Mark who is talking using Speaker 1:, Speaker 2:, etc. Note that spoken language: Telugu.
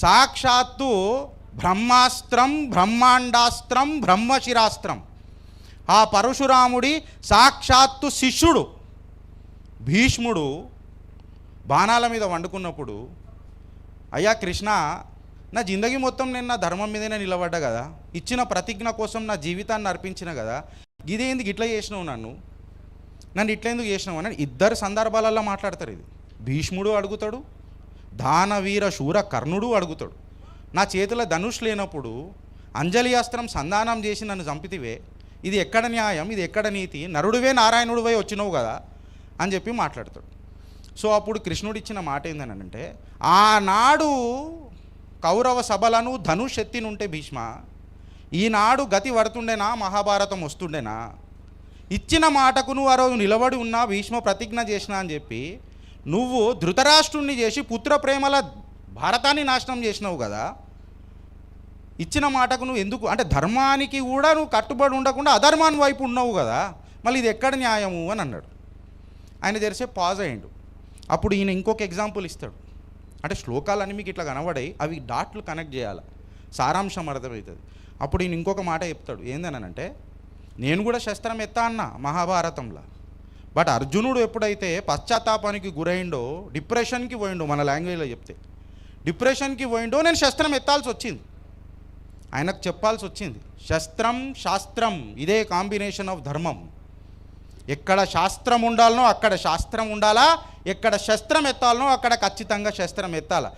Speaker 1: సాక్షాత్తు బ్రహ్మాస్త్రం బ్రహ్మాండాస్త్రం బ్రహ్మశిరాస్త్రం. ఆ పరశురాముడి సాక్షాత్తు శిష్యుడు. భీష్ముడు బాణాల మీద వండుకున్నప్పుడు అయ్యా కృష్ణ నా జిందగీ మొత్తం నేను నా ధర్మం మీదనే నిలబడ్డా కదా. ఇచ్చిన ప్రతిజ్ఞ కోసం నా జీవితాన్ని అర్పించిన కదా. ఇదేందుకు ఇట్లా చేసినావు నన్ను? నన్ను ఇట్లా ఎందుకు చేసినావు? అని ఇద్దరు సందర్భాలలో మాట్లాడతారు ఇది. భీష్ముడు అడుగుతాడు దానవీర శూర కర్ణుడు అడుగుతాడు. నా చేతిలో ధనుష్ లేనప్పుడు అంజలి అస్త్రం సంధానం చేసి నన్ను చంపితివే. ఇది ఎక్కడ న్యాయం? ఇది ఎక్కడ నీతి? నరుడివే నారాయణుడివై వచ్చినావు కదా? అని చెప్పి మాట్లాడతాడు. సో అప్పుడు కృష్ణుడు ఇచ్చిన మాట ఏందనంటే ఆనాడు కౌరవ సభలను ధనుష్ ఎత్తినుంటే భీష్మ ఈనాడు గతి పడుతుండేనా? మహాభారతం వస్తుండేనా? ఇచ్చిన మాటకు నువ్వు ఆ రోజు నిలబడి ఉన్నా భీష్మ ప్రతిజ్ఞ చేసిన అని చెప్పి నువ్వు ధృతరాష్ట్రుణ్ణి చేసి పుత్ర ప్రేమల భారతాన్ని నాశనం చేసినావు కదా. ఇచ్చిన మాటకు నువ్వు ఎందుకు అంటే ధర్మానికి కూడా నువ్వు కట్టుబడి ఉండకుండా అధర్మాన్ని వైపు ఉన్నావు కదా. మళ్ళీ ఇది ఎక్కడ న్యాయము అని అన్నాడు. ఆయన తెరిసే పాజ్ అయ్యిండు. అప్పుడు ఈయన ఇంకొక ఎగ్జాంపుల్ ఇస్తాడు. అంటే శ్లోకాలన్నీ మీకు ఇట్లా కనబడాయి అవి డాట్లు కనెక్ట్ చేయాలి. సారాంశం అర్థమవుతుంది. అప్పుడు ఈయన ఇంకొక మాట చెప్తాడు. ఏందనంటే నేను కూడా శస్త్రం ఎత్తా అన్న మహాభారతంలో. బట్ అర్జునుడు ఎప్పుడైతే పశ్చాత్తాపానికి గురైండో డిప్రెషన్కి పోయిండో మన లాంగ్వేజ్లో చెప్తే. డిప్రెషన్కి పోయిండో నేను శస్త్రం ఎత్తాల్సి వచ్చింది. ఆయనకు చెప్పాల్సి వచ్చింది. శస్త్రం శాస్త్రం ఇదే కాంబినేషన్ ఆఫ్ ధర్మం. ఎక్కడ శాస్త్రం ఉండాలనో అక్కడ శాస్త్రం ఉండాలా ఎక్కడ శస్త్రం ఎత్తాలనో అక్కడ ఖచ్చితంగా శస్త్రం ఎత్తాలా.